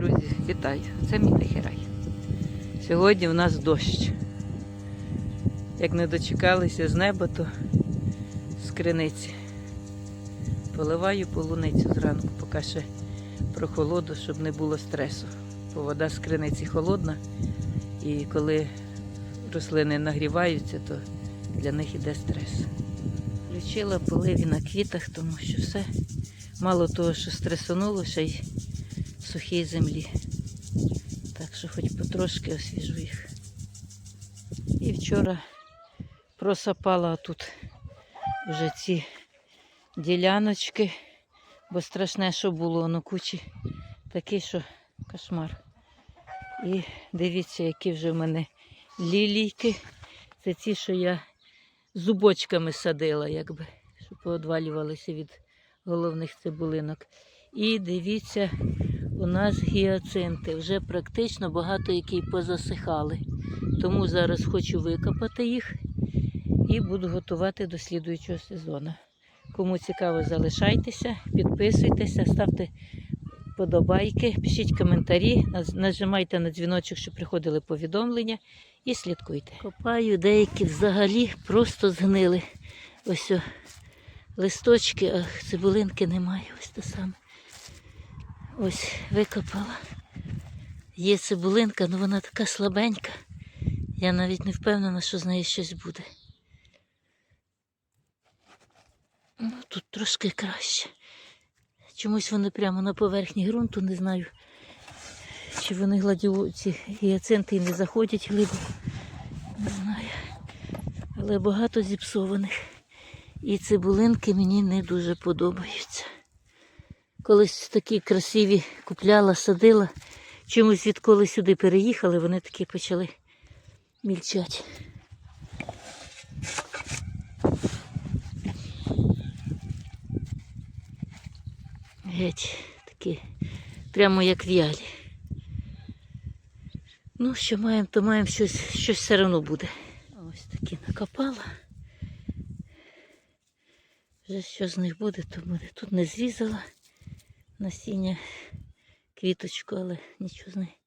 Друзі, вітаю! Це мій Нехерай. Сьогодні у нас дощ. Як не дочекалися з неба, то з криниці. Поливаю полуницю зранку, поки ще прохолоду, щоб не було стресу. Бо вода з криниці холодна, і коли рослини нагріваються, то для них іде стрес. Включила поливі на квітах, тому що все мало того, що стресонуло, ще й сухій землі. Так що хоч потрошки освіжу їх. І вчора просапала тут вже ці діляночки, бо страшне, що було на кучі, такий, що кошмар. І дивіться, які вже в мене лілійки. Це ті, що я зубочками садила, якби, щоб поодвалювалися від головних цибулинок. І дивіться, у нас гіацинти. Вже практично багато які позасихали. Тому зараз хочу викопати їх і буду готувати до слідуючого сезону. Кому цікаво, залишайтеся, підписуйтеся, ставте подобайки, пишіть коментарі, нажимайте на дзвіночок, щоб приходили повідомлення і слідкуйте. Копаю, деякі взагалі просто згнили. Ось о, листочки, а цибулинки немає. Ось те саме. Ось викопала. Є цибулинка, але вона така слабенька. Я навіть не впевнена, що з неї щось буде. Ну, тут трошки краще. Чомусь вони прямо на поверхні ґрунту, не знаю. Чи вони гладіо, ці гіацинти не заходять глибоко. Не знаю. Але багато зіпсованих. І цибулинки мені не дуже подобаються. Колись такі красиві купляла, садила. Чомусь відколи сюди переїхали, вони такі почали мільчати. Геть такі, прямо як в'ялі. Ну, що маємо, то маємо щось, щось все одно буде. Ось такі накопала. Вже що з них буде, то буде. Тут не зрізала насіння квіточку, але нічого з неї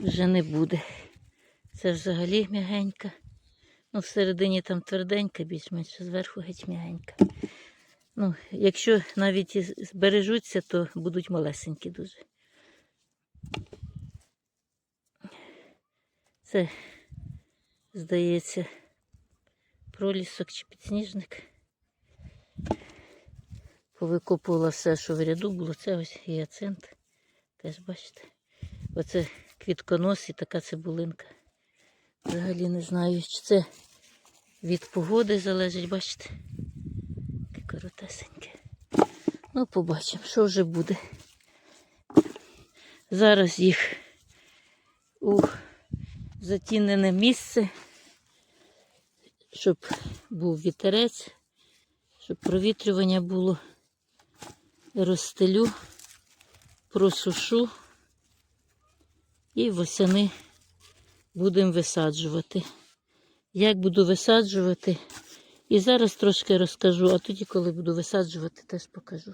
вже не буде. Це взагалі м'ягенька. Ну, всередині там тверденька, більш-менш зверху геть м'ягенька. Ну, якщо навіть і збережуться, то будуть малесенькі дуже. Це, здається, пролісок чи підсніжник. Повикопувала все, що в ряду було. Це ось гіацинт. Теж бачите. Оце квітконос і така цибулинка. Взагалі не знаю, чи це від погоди залежить, бачите? Таке коротесеньке. Ну, побачимо, що вже буде. Зараз їх у затінене місце, щоб був вітерець, щоб провітрювання було. Розстелю, просушу і восени будемо висаджувати. Як буду висаджувати, і зараз трошки розкажу, а тоді, коли буду висаджувати, теж покажу.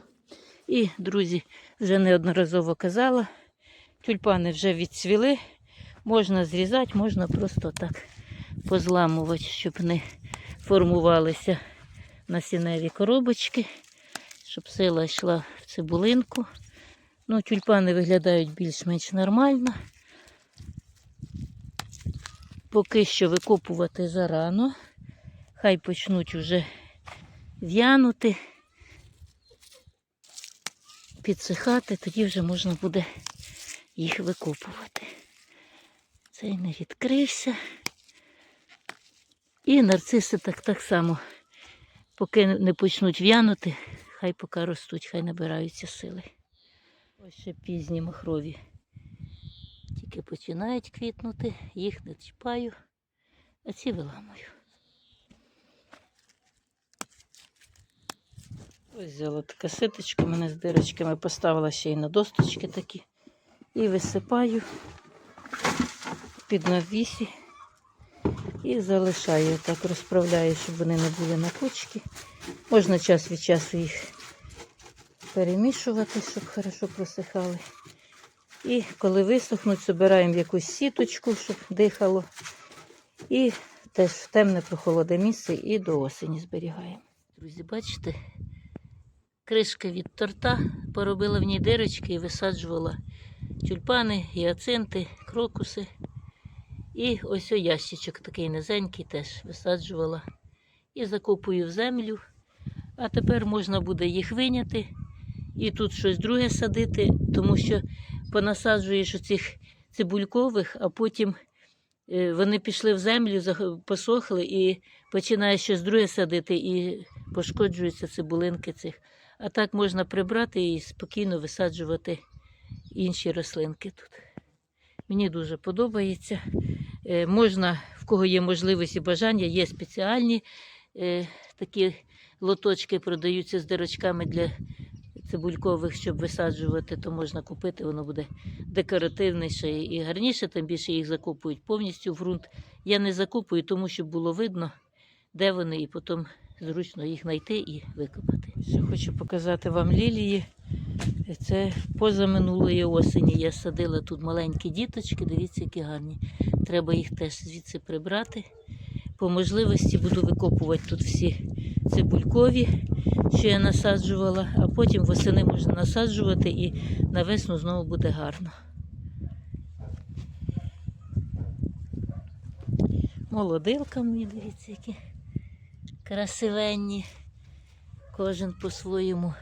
І, друзі, вже неодноразово казала, тюльпани вже відцвіли, можна зрізати, можна просто так позламувати, щоб не формувалися насінневі коробочки, щоб сила йшла в цибулинку. Ну, тюльпани виглядають більш-менш нормально. Поки що викопувати зарано. Хай почнуть вже в'янути, підсихати, тоді вже можна буде їх викопувати. Цей не відкрився. І нарциси так, так само, поки не почнуть в'янути, хай поки ростуть, хай набираються сили. Ось ще пізні махрові. Тільки починають квітнути, їх не чіпаю, а ці виламую. Ось взяла така ситочка, мене з дирочками поставила ще й на досточки такі. І висипаю під навісі. І залишаю, так розправляю, щоб вони не були на кучки. Можна час від часу їх перемішувати, щоб хорошо просихали. І коли висохнуть, збираємо якусь сіточку, щоб дихало. І теж в темне прохолоде місце і до осені зберігаємо. Друзі, бачите, кришка від торта поробила в ній дирочки і висаджувала тюльпани, гіацинти, крокуси. І ось о ящичок такий низенький теж висаджувала. І закопую в землю. А тепер можна буде їх виняти і тут щось друге садити, тому що понасаджуєш оцих цибулькових, а потім е, вони пішли в землю, посохли і починаєш щось друге садити, і пошкоджуються цибулинки цих. А так можна прибрати і спокійно висаджувати інші рослинки тут. Мені дуже подобається. Е, Можна, в кого є можливість і бажання, є спеціальні е, такі лоточки, продаються з дирочками для цибулькових, щоб висаджувати, то можна купити, воно буде декоративніше і гарніше, тим більше їх закопують повністю в ґрунт. Я не закопую, тому щоб було видно, де вони, і потім зручно їх знайти і викопати. Хочу показати вам лілії. Це позаминулої осені я садила тут маленькі діточки, дивіться, які гарні. Треба їх теж звідси прибрати. По можливості буду викопувати тут всі цибулькові, що я насаджувала, а потім восени можна насаджувати і на весну знову буде гарно. Молодилка мої, дивіться, які красивенні. Кожен по-своєму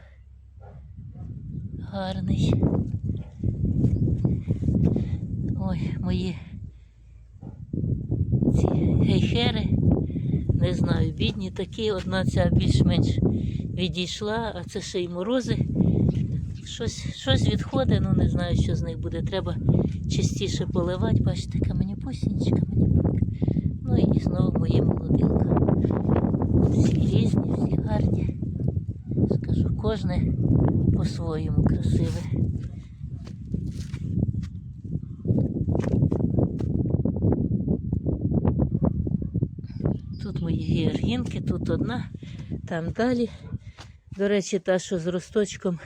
гарний. Ой, мої ці гейхери, не знаю, бідні такі, одна ця більш-менш відійшла, а це ще й морози. Щось, щось відходить, ну не знаю, що з них буде. Треба частіше поливати. Бачите, каменіпусінечка, каменіпусінька. Ну і знову моє молодилка. Всі різні, всі гарні. Скажу, кожне по-своєму красиве. Тут мої гіаргінки, тут одна, там далі. До речі, та, що з росточком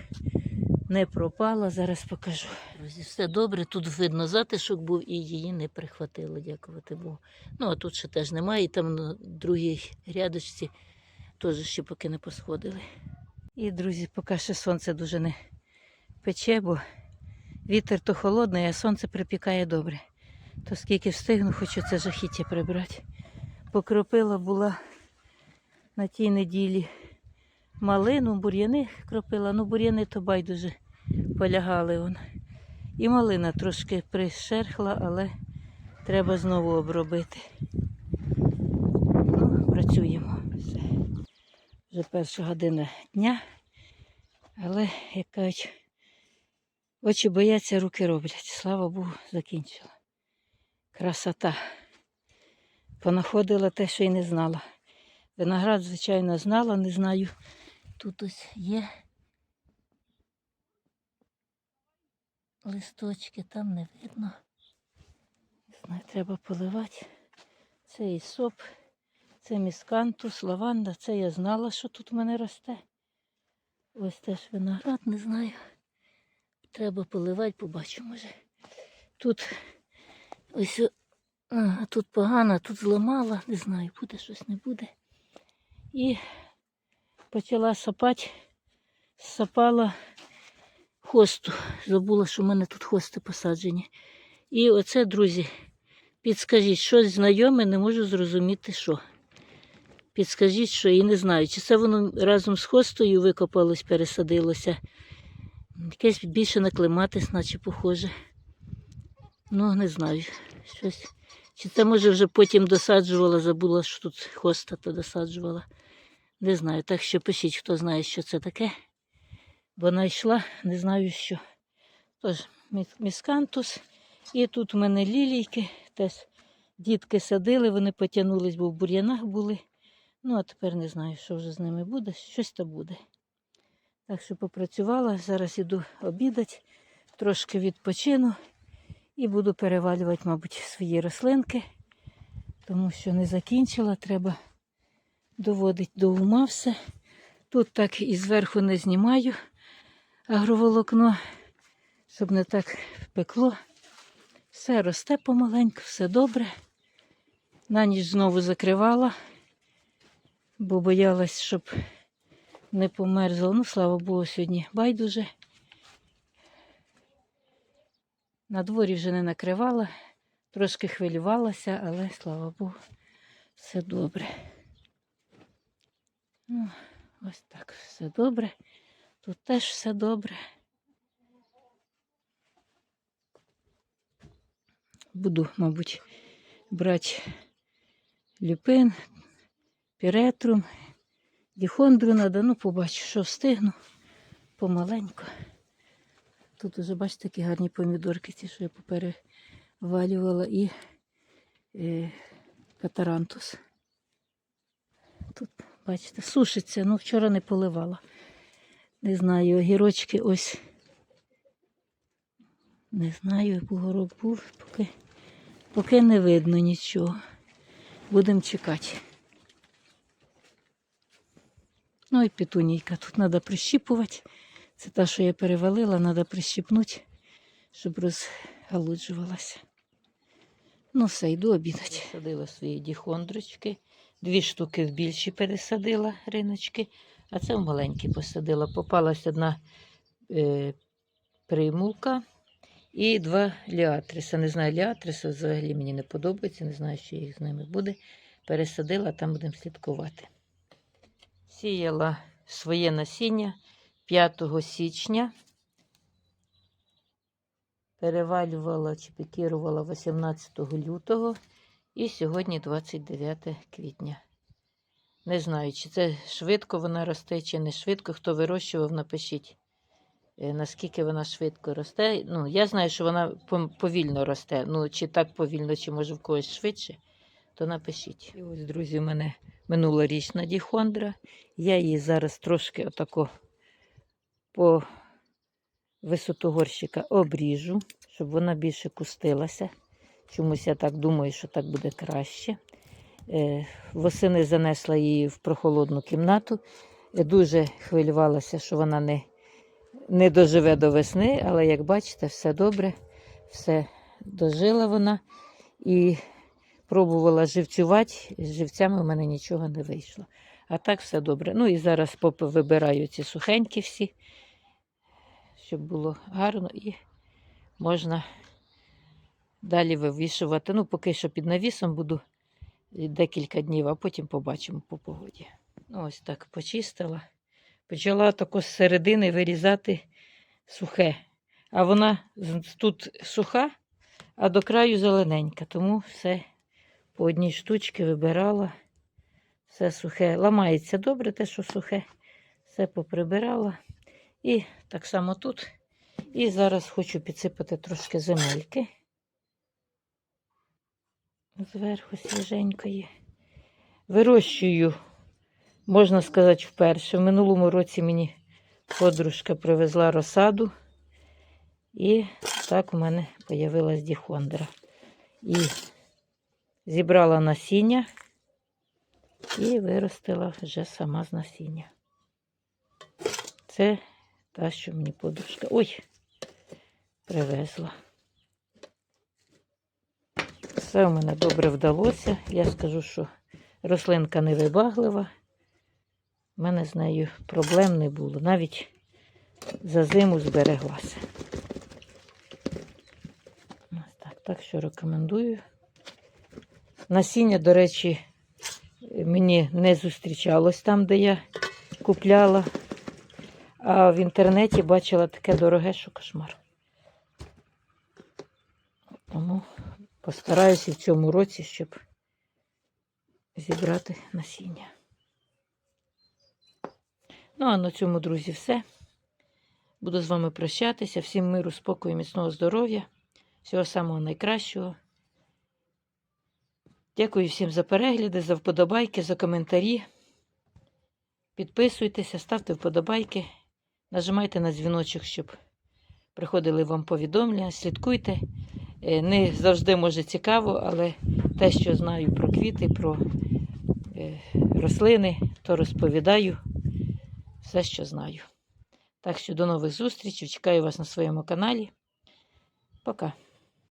не пропала, зараз покажу. Друзі, все добре, тут видно затишок був і її не прихватило, дякувати Богу. Ну, а тут ще теж немає, і там на другій рядочці теж ще поки не посходили. І, друзі, поки ще сонце дуже не пече, бо вітер то холодний, а сонце припікає добре. То скільки встигну, хочу це жахіття прибрати. Покропила була на тій неділі малину, бур'яни кропила. Ну, бур'яни то байдуже полягали. Вон. І малина трошки пришерхла, але треба знову обробити. Ну, працюємо. Все. Вже перша година дня. Але, як кажуть, очі бояться, руки роблять. Слава Богу, закінчила. Красота. Понаходила те, що й не знала. Виноград, звичайно, знала, не знаю. Тут ось є листочки, там не видно. Не знаю, треба поливати. Це і соп, це міскантус, лаванда. Це я знала, що тут в мене росте. Ось теж виноград, не знаю. Треба поливати, побачу, може. Тут ось, а тут погано, тут зламала, не знаю, буде щось не буде. І почала сапати, сапала хосту. Забула, що в мене тут хости посаджені. І оце, друзі, підскажіть, щось знайоме, не можу зрозуміти, що. Підскажіть, що і не знаю, чи це воно разом з хостою викопалось, пересадилося. Якесь більше на клематис, наче похоже. Ну, не знаю. Щось. Чи це може вже потім досаджувала, забула, що тут хоста то досаджувала. Не знаю. Так що пишіть, хто знає, що це таке. Бо знайшла, не знаю що. Тож, міскантус. І тут у мене лілійки. Теж дітки садили, вони потягнулись, бо в бур'янах були. Ну, а тепер не знаю, що вже з ними буде. Щось то буде. Так що попрацювала, зараз іду обідати, трошки відпочину і буду перевалювати, мабуть, свої рослинки, тому що не закінчила, треба доводити до ума все. Тут так і зверху не знімаю агроволокно, щоб не так пекло. Все росте помаленьку, все добре. На ніч знову закривала, бо боялась, щоб не померзло. Ну, слава Богу, сьогодні байдуже. На дворі вже не накривала, трошки хвилювалася, але слава Богу, все добре. Ну, ось так, все добре. Тут теж все добре. Буду, мабуть, брати люпин, піретрум, діхондру надо, ну, побачу, що встигну помаленьку. Тут уже, бачите, такі гарні помідорки, ці, що я поперевалювала, і е, катарантус. Тут, бачите, сушиться, ну вчора не поливала. Не знаю, огірочки ось. Не знаю, бугорок був, поки, поки не видно нічого. Будемо чекати. Ну і петунійка. Тут треба прищіпувати. Це та, що я перевалила, треба прищіпнути, щоб розгалуджувалася. Ну, все, йду обідати. Садила свої діхондрочки. Дві штуки в більші пересадила риночки, а це в маленькі посадила. Попалась одна е, примулка і два ліатриса. Не знаю, ліатриса взагалі мені не подобається, не знаю, що їх з ними буде. Пересадила, там будемо слідкувати. Сіяла своє насіння 5 січня. Перевалювала чи пікірувала 18 лютого і сьогодні 29 квітня. Не знаю, чи це швидко вона росте, чи не швидко. Хто вирощував, напишіть, е, наскільки вона швидко росте. Ну, я знаю, що вона повільно росте. Ну, чи так повільно, чи може в когось швидше, то напишіть. І ось, друзі, у мене минулорічна діхондра. Я її зараз трошки отако по висоту горщика обріжу, щоб вона більше кустилася. Чомусь я так думаю, що так буде краще. Е, Восени занесла її в прохолодну кімнату. Е, Дуже хвилювалася, що вона не, не доживе до весни, але як бачите, все добре, все дожила вона і пробувала живцювати. З живцями в мене нічого не вийшло. А так все добре. Ну і зараз вибираю ці сухенькі всі, щоб було гарно і можна далі вивішувати. Ну, поки що під навісом буду декілька днів, а потім побачимо по погоді. Ну, ось так почистила. Почала тако з середини вирізати сухе. А вона тут суха, а до краю зелененька. Тому все по одній штучці вибирала. Все сухе. Ламається добре, те, що сухе. Все поприбирала. І так само тут. І зараз хочу підсипати трошки земельки. Зверху свіженької. Вирощую, можна сказати, вперше. В минулому році мені подружка привезла розсаду. І так у мене з'явилась діхондра. І зібрала насіння і виростила вже сама з насіння. Це та, що мені подружка. Ой, привезла. Все у мене добре вдалося. Я скажу, що рослинка невибаглива. У мене з нею проблем не було. Навіть за зиму збереглася. Ось так, так що рекомендую. Насіння, до речі, мені не зустрічалось там, де я купляла. А в інтернеті бачила таке дороге, що кошмар. Тому постараюся в цьому році, щоб зібрати насіння. Ну, а на цьому, друзі, все. Буду з вами прощатися. Всім миру, спокою, міцного здоров'я. Всього самого найкращого. Дякую всім за перегляди, за вподобайки, за коментарі. Підписуйтеся, ставте вподобайки, нажимайте на дзвіночок, щоб приходили вам повідомлення. Слідкуйте. Е, Не завжди може цікаво, але те, що знаю про квіти, про е, рослини, то розповідаю все, що знаю. Так що до нових зустрічей. Чекаю вас на своєму каналі. Пока.